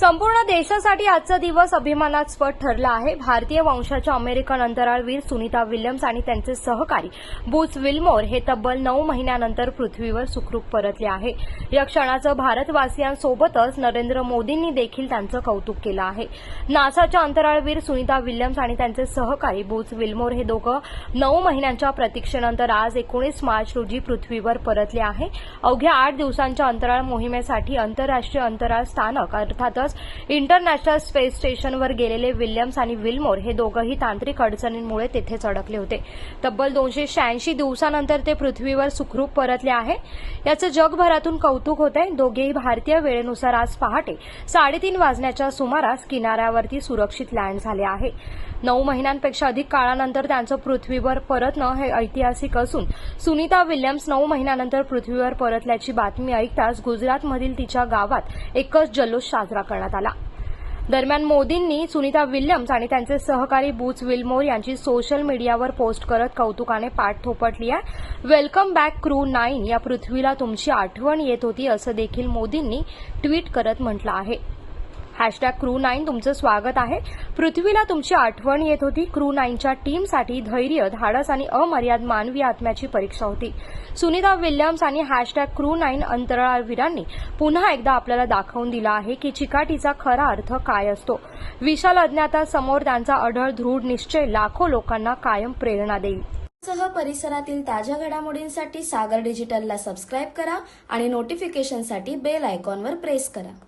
संपूर्ण देशासाठी आजचा दिवस अभिमानास्पद ठरला आहे. भारतीय वंशाच्या अमेरिकन अंतराळवीर सुनीता विल्यम्स आणि त्यांचे सहकारी बुच विल्मोर हे तब्बल नऊ महिन्यानंतर पृथ्वीवर सुखरूप परतले आहे. या क्षणाचं भारतवासियांसोबतच नरेंद्र मोदींनी देखील त्यांचं कौतुक केलं आहे. नासाच्या अंतराळवीर सुनीता विल्यम्स आणि त्यांचे सहकारी बुच विल्मोर हे दोघं नऊ महिन्यांच्या प्रतीक्षेनंतर आज एकोणीस मार्च रोजी पृथ्वीवर परतले आहे. अवघ्या आठ दिवसांच्या अंतराळ मोहिमेसाठी आंतरराष्ट्रीय अंतराळ स्थानक अर्थातच इंटरनॅशनल स्पेस स्टेशनवर गेलेले विल्यम्स आणि विल्मोर हे दोघंही तांत्रिक अडचणींमुळे तेथेच अडकले होते. तब्बल दोनशे शहाऐंशी दिवसानंतर ते पृथ्वीवर सुखरूप परतले आहे. याचं जगभरातून कौतुक होतंय दोघेही भारतीय वेळेनुसार आज पहाटे साडेतीन वाजण्याच्या सुमारास किनाऱ्यावरती सुरक्षित लँड झाले आहे. नऊ महिन्यांपेक्षा अधिक काळानंतर त्यांचं पृथ्वीवर परतणं हे ऐतिहासिक असून सुनीता विल्यम्स नऊ महिन्यानंतर पृथ्वीवर परतल्याची बातमी ऐकताच गुजरातमधील तिच्या गावात एकच जल्लोष साजरा करण्यात आला. दरम्यान मोदींनी सुनीता विल्यम्स आणि त्यांचे सहकारी बूच विल्मोर यांची सोशल मीडियावर पोस्ट करत कौतुकाने पाठ थोपटली आहे. वेलकम बॅक क्रू नाईन या पृथ्वीला तुमची आठवण येत होती असं देखील मोदींनी ट्विट करत म्हटलं आहे. हॅशटॅग क्रू नाईन तुमचं स्वागत आहे. पृथ्वीला तुमची आठवण येत होती. क्रू नाईनच्या टीमसाठी धैर्य धाडस आणि अमर्याद मानवी आत्म्याची परीक्षा होती. सुनीता विल्यम्स आणि हॅशटॅग क्रू नाईन अंतराळवीरांनी पुन्हा एकदा आपल्याला दाखवून दिला आहे की चिकाटीचा खरा अर्थ काय असतो. विशाल अज्ञातासमोर त्यांचा अढळ दृढ निश्चय लाखो लोकांना कायम प्रेरणा देईल. सह परिसरातील ताज्या घडामोडींसाठी सागर डिजिटलला सबस्क्राईब करा आणि नोटिफिकेशनसाठी बेल आयकॉनवर प्रेस करा.